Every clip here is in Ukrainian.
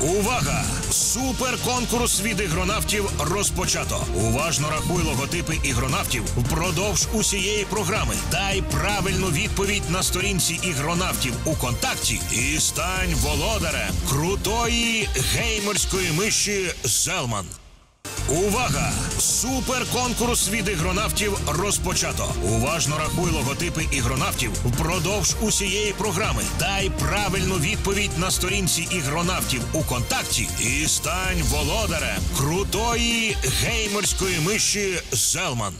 Увага! Суперконкурс від ігронавтів розпочато. Уважно рахуй логотипи ігронавтів впродовж усієї програми. Дай правильну відповідь на сторінці ігронавтів у контакті і стань володарем крутої геймерської миші Зелман. Увага! Суперконкурс від ігронавтів розпочато. Уважно рахуй логотипи ігронавтів впродовж усієї програми. Дай правильну відповідь на сторінці ігронавтів у контакті і стань володарем крутої геймерської миші Зелман.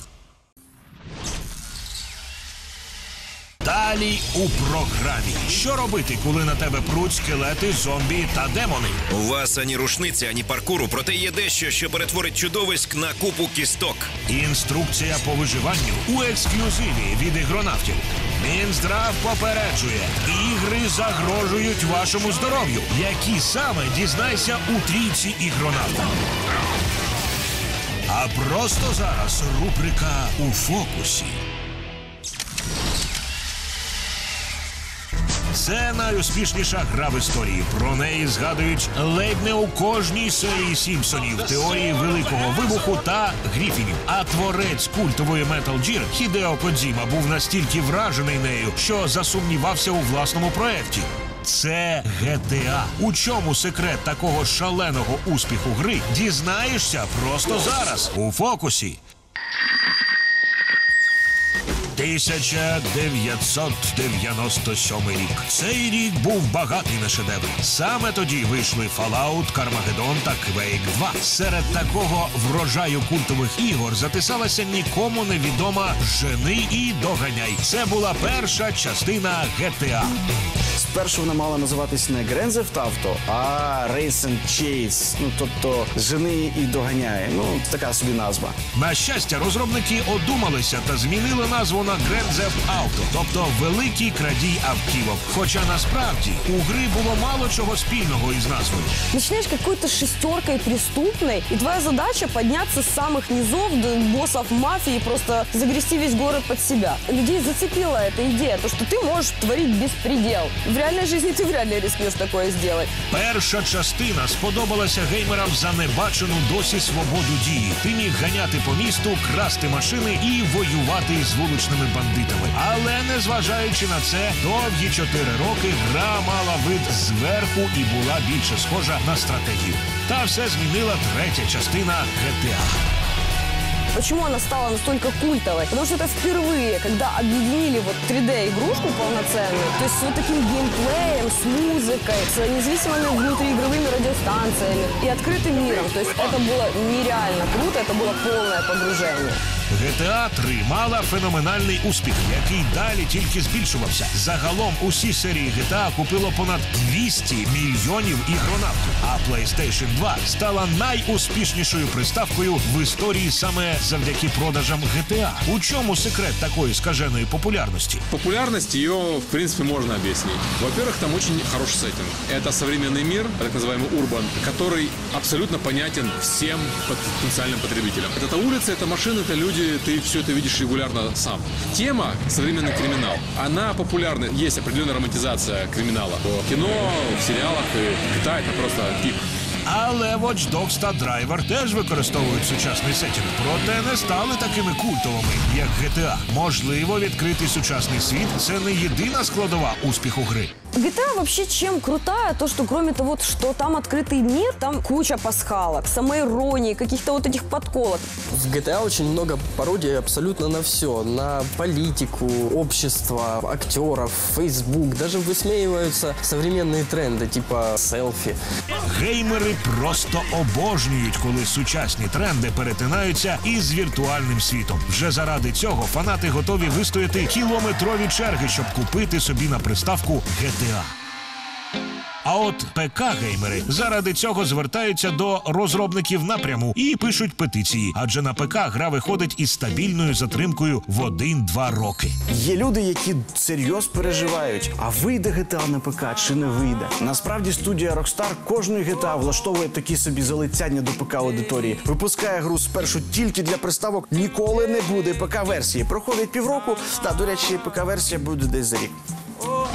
Далі у програмі. Що робити, коли на тебе пруть скелети, зомбі та демони? У вас ані рушниці, ані паркуру, проте є дещо, що перетворить чудовиськ на купу кісток. Інструкція по виживанню у ексклюзиві від ігронавтів. Мінздрав попереджує, ігри загрожують вашому здоров'ю. Які саме дізнайся у трійці ігронавтів. А просто зараз рубрика у фокусі. Це найуспішніша гра в історії. Про неї згадують ледь не у кожній серії Сімпсонів, теорії великого вибуху та гріфінів. А творець культової Metal Gear Хідео Кодзіма був настільки вражений нею, що засумнівався у власному проєкті. Це GTA. У чому секрет такого шаленого успіху гри? Дізнаєшся просто зараз у фокусі. 1997 рік. Цей рік був багатий на шедеври. Саме тоді вийшли Fallout, Кармагедон та Quake 2. Серед такого врожаю культових ігор записалася нікому невідома Жени і доганяй. Це була перша частина GTA. Спершу вона мала називатись не Grand Theft Auto, а Race and Chase. Ну тобто жени і доганяє. Ну така собі назва. На щастя, розробники одумалися та змінили назву на Grand Theft Auto, тобто великий крадій автівок. Хоча насправді у гри було мало чого спільного із назвою. Начинаешь какой-то шестеркой преступной, и твоя задача подняться с самых низов до боссов мафии и просто загрести весь город под себя. Людей зацепила эта идея, то, что ты можешь творить беспредел. В реальной жизни ты вряд ли рискнешь такое сделать. Перша частина сподобалася геймерам за небачену досі свободу дії. Ти міг ганяти по місту, красти машини і воювати з вуличними бандитами. Але незважаючи на це, довгі чотири роки гра мала вид зверху і була більше схожа на стратегію. Та все змінила третя частина GTA. Почему она стала настолько культовой? Потому что это впервые, когда объединили вот 3D-игрушку полноценную, то есть с вот таким геймплеем, с музыкой, с независимыми внутриигровыми радиостанциями и открытым миром. То есть это было нереально круто, это было полное погружение. GTA 3 мала феноменальний успіх, який далі тільки збільшувався. Загалом усі серії GTA купило понад 200 мільйонів ігронавтів. А PlayStation 2 стала найуспішнішою приставкою в історії саме завдяки продажам GTA. У чому секрет такої скаженої популярності? Популярность ее, в принципе, можно объяснить. Во-первых, там очень хороший сеттинг. Это современный мир, так называемый урбан, который абсолютно понятен всем потенциальным потребителям. Это улица, это машины, это люди, ты все это видишь регулярно сам. Тема современный криминал, она популярна. Есть определенная романтизация криминала. В кино, в сериалах и GTA это просто пик. Але Watch Dogs та Driver теж використовують сучасний сетінг, проте не стали такими культовими, як GTA. Можливо, відкритий сучасний світ це не єдина складова успіху гри. GTA вообще чем крутая, то что кроме того, что там открытый мир, там куча пасхалок, самоиронии, каких-то вот этих подколок. В GTA очень много пародий абсолютно на все. На политику, общество, актеров, Facebook. Даже высмеиваются современные тренды, типа селфи. Геймери просто обожнюють, коли сучасні тренди перетинаються із віртуальним світом. Вже заради цього фанати готові вистояти кілометрові черги, щоб купити собі на приставку GTA. А от ПК-геймери заради цього звертаються до розробників напряму і пишуть петиції, адже на ПК гра виходить із стабільною затримкою в 1-2 роки. Є люди, які серйозно переживають, а вийде GTA на ПК чи не вийде. Насправді студія Rockstar кожної GTA влаштовує такі собі залицяння до ПК аудиторії. Випускає гру спершу тільки для приставок. Ніколи не буде ПК версії. Проходить півроку. Та до речі, ПК версія буде десь за рік.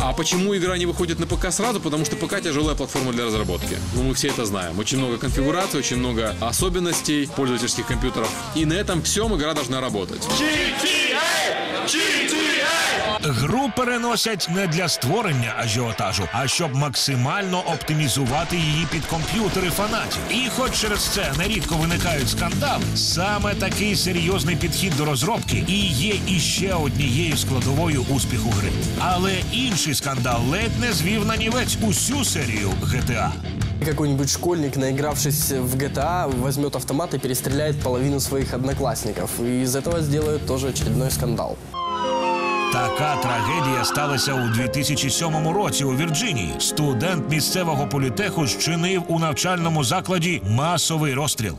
А почему игра не выходит на ПК сразу? Потому что ПК тяжелая платформа для разработки. Ну, мы все это знаем. Очень много конфигураций, очень много особенностей пользовательских компьютеров. И на этом всем игра должна работать. Гру переносять не для створення ажіотажу, а щоб максимально оптимізувати її під комп'ютери фанатів. І хоч через це нерідко виникають скандали, саме такий серйозний підхід до розробки і є іще однією складовою успіху гри. Але інший скандал ледь не звів на нівець усю серію GTA. Какой-нибудь школьник, наигравшись в GTA, возьмет автомат и перестреляет половину своих одноклассников. И из этого сделают тоже очередной скандал. Така трагедія сталася у 2007 році у Вірджинії. Студент місцевого політеху зчинив у навчальному закладі масовий розстріл.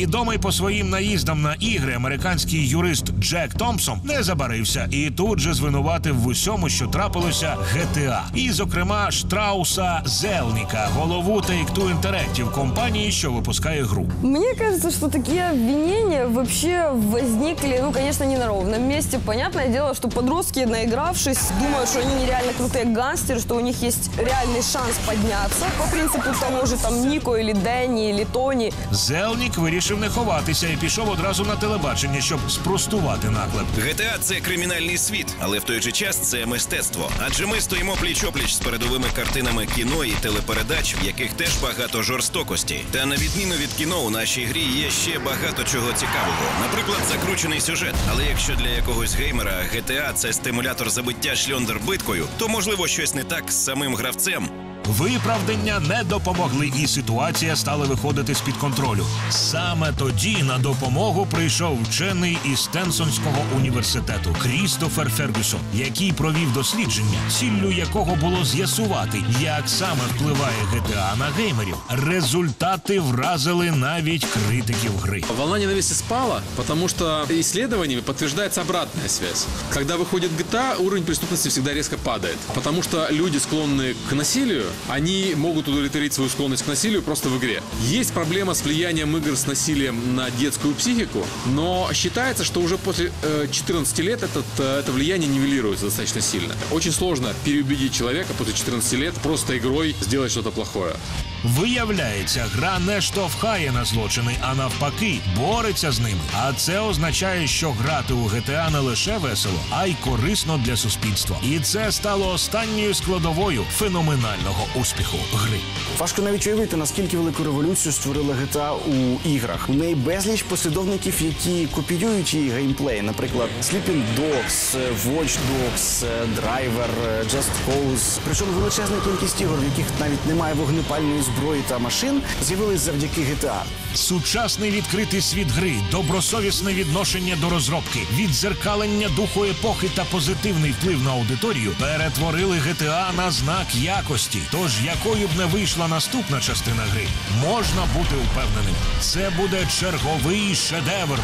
Відомий по своїм наїздам на ігри американський юрист Джек Томпсон не забарився і тут же звинуватив в усьому, що трапилося GTA. І, зокрема, Штрауса Зелніка, голову Take-Two Interactive, компанії, що випускає гру. Мне кажется, что такие обвинения вообще возникли, ну, конечно, не на ровном месте. Понятное дело, что подростки, наигравшись, думают, что они нереально крутые гангстеры, что у них есть реальный шанс подняться. По принципу того же там Нико или Дэнни или Тони. Зелнік вирішив не ховатися і пішов одразу на телебачення, щоб спростувати наклеп. GTA – це кримінальний світ, але в той же час це мистецтво. Адже ми стоїмо пліч-опліч з передовими картинами кіно і телепередач, в яких теж багато жорстокості. Та на відміну від кіно, у нашій грі є ще багато чого цікавого. Наприклад, закручений сюжет. Але якщо для якогось геймера GTA – це стимулятор забиття шльондер биткою, то можливо щось не так з самим гравцем. Виправдання не допомогли, і ситуація стала виходити з під контролю. Саме тоді на допомогу прийшов вчений із Стенсонського університету Крістофер Фергюсон, який провів дослідження, ціллю якого було з'ясувати, як саме впливає GTA на геймерів. Результати вразили навіть критиків гри. Волна ненависти спала, потому что исследованиями подтверждается обратная связь. Когда выходит GTA, уровень преступности всегда резко падает. Потому что люди, склонные к насилию, они могут удовлетворить свою склонность к насилию просто в игре. Есть проблема с влиянием игр с насилием на детскую психику, но считается, что уже после э, 14 лет этот, э, это влияние нивелируется достаточно сильно. Очень сложно переубедить человека после 14 лет просто игрой сделать что-то плохое. Виявляється, гра не штовхає на злочини, а навпаки, бореться з ними. А це означає, що грати у GTA не лише весело, а й корисно для суспільства. І це стало останньою складовою феноменального успіху гри. Важко навіть уявити, наскільки велику революцію створила GTA у іграх. У неї безліч послідовників, які копіюють її геймплей. Наприклад, Sleeping Dogs, Watch Dogs, Driver, Just Cause. Причому величезна кількість ігор, в яких навіть немає вогнепальної зброї та машин, з'явились завдяки GTA. Сучасний відкритий світ гри, добросовісне відношення до розробки, відзеркалення духу епохи та позитивний вплив на аудиторію перетворили GTA на знак якості. Тож якою б не вийшла наступна частина гри, можна бути впевненим, це буде черговий шедевр.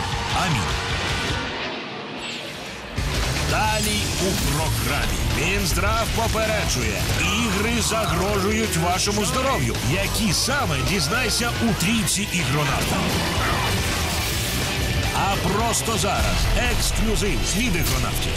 Амінь. Далі у програмі Мінздрав попереджує, ігри загрожують вашому здоров'ю. Які саме дізнайся у трійці ігронавтів. А просто зараз ексклюзив від ігронавтів.